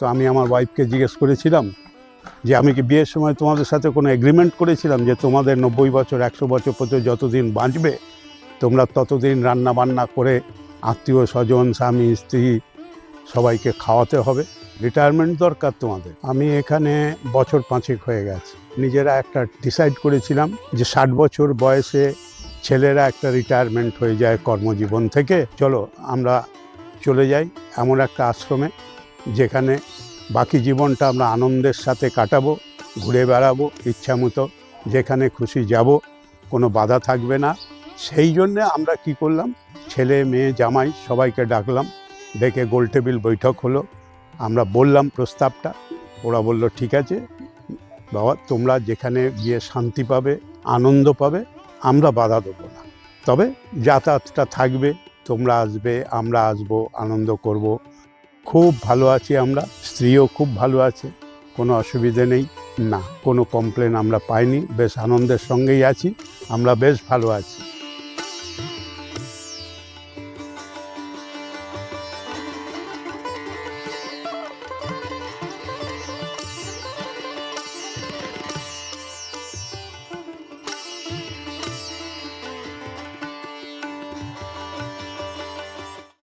তো আমি আমার ওয়াইফকে জিজ্ঞেস করেছিলাম যে, আমি কি বিয়ের সময় তোমাদের সাথে কোনো এগ্রিমেন্ট করেছিলাম যে, তোমাদের নব্বই বছর, একশো বছর পর্যন্ত যতদিন বাঁচবে, তোমরা ততদিন রান্না বান্না করে আত্মীয় স্বজন, স্বামী, স্ত্রী সবাইকে খাওয়াতে হবে? রিটায়ারমেন্ট দরকার তোমাদের। আমি এখানে বছর পাঁচেক হয়ে গেছে। নিজেরা একটা ডিসাইড করেছিলাম যে, ষাট বছর বয়সে ছেলেরা একটা রিটায়ারমেন্ট হয়ে যায় কর্মজীবন থেকে। চলো, আমরা চলে যাই এমন একটা আশ্রমে। যেখানে বাকি জীবনটা আমরা আনন্দের সাথে কাটাবো, ঘুরে বেড়াবো ইচ্ছা মতো যেখানে খুশি যাব, কোনো বাধা থাকবে না। সেই জন্যে আমরা কি করলাম, ছেলে, মেয়ে, জামাই সবাইকে ডাকলাম, ডেকে গোল টেবিল বৈঠক হলো। আমরা বললাম প্রস্তাবটা, ওরা বলল, ঠিক আছে, বাবা, তোমরা যেখানে গিয়ে শান্তি পাবে, আনন্দ পাবে, আমরা বাধা দেবো না। তবে যাতায়াতটা থাকবে, তোমরা আসবে, আমরা আসব, আনন্দ করব। খুব ভালো আছি আমরা, স্ত্রীও খুব ভালো আছে, কোনো অসুবিধে নেই, না, কোনো কমপ্লেন আমরা পাইনি, বেশ আনন্দের সঙ্গেই আছি, আমরা বেশ ভালো আছি।